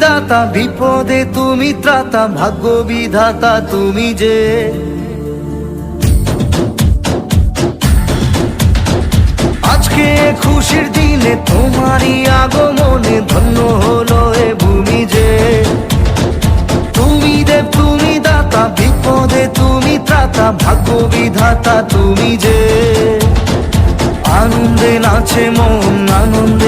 দাতা বিপদে তুমি ত্রাতা ভাগ্য বিধাতা তুমি যে। আজকে খুশির দিনে তোমারই আগমনে ধন্য হলো এ ভূমি যে। তুমি দেব, তুমি দাতা, বিপদে তুমি ত্রাতা ভাগ্য বিধাতা তুমি যে। আনন্দে নাচে মন, আনন্দে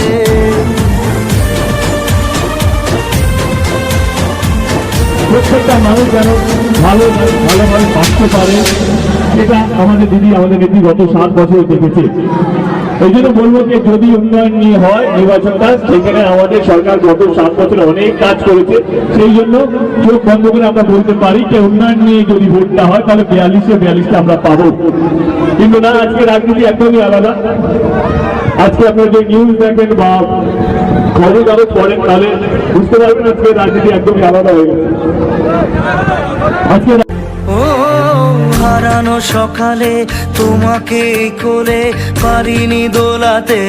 প্রত্যেকটা মানুষ যেন ভালো, ভালোভাবে বাঁচতে পারে। এটা আমাদের দিদি, আমাদের নেত্রী গত সাত বছর দেখেছে। এই জন্য বলব যে যদি উন্নয়ন নিয়ে হয় নির্বাচনটা সেখানে আমাদের সরকার গত সাত বছর অনেক কাজ করেছে। সেই জন্য চোখ বন্ধ করে আমরা বলতে পারি যে উন্নয়ন নিয়ে যদি ভোটটা হয়, তাহলে বিয়াল্লিশে বিয়াল্লিশটা আমরা পাবো। কিন্তু না, আজকে রাজনীতি একদমই আলাদা। আজকে আপনারা যে নিউজ দেখেন বা খবর কাগজ পড়েন, তাহলে বুঝতে পারবেন আজকে রাজনীতি একদমই আলাদা হয়ে গেছে। আজকে হারানো সকালে তোমাকে কোলে পারিনি দোলাতে।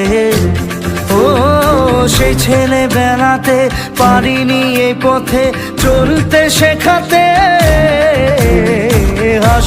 ও সেই ছেলে বেড়াতে পারিনি এই পথে চলতে শেখাতে।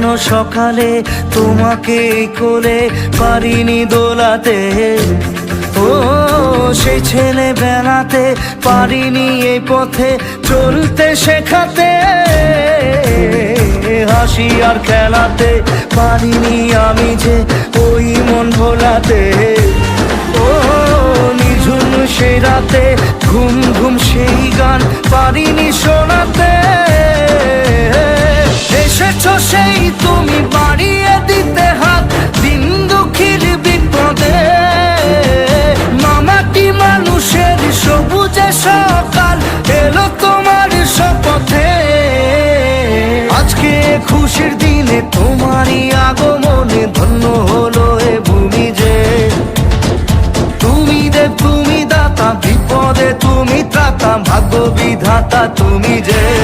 হারানো সকালে তোমাকে কোলে পারিনি দোলাতে। ও, সেই ছেলে বেড়াতে পারিনি এই পথে চলতে শেখাতে। হাসি আর খেলাতে পারিনি আমি যে ওই মন ভোলাতে। ও, নিঝুম সেই রাতে, ঘুম ঘুম সেই গান পারিনি শোনাতে। এসেছ সেই বিধাতা তুমি যে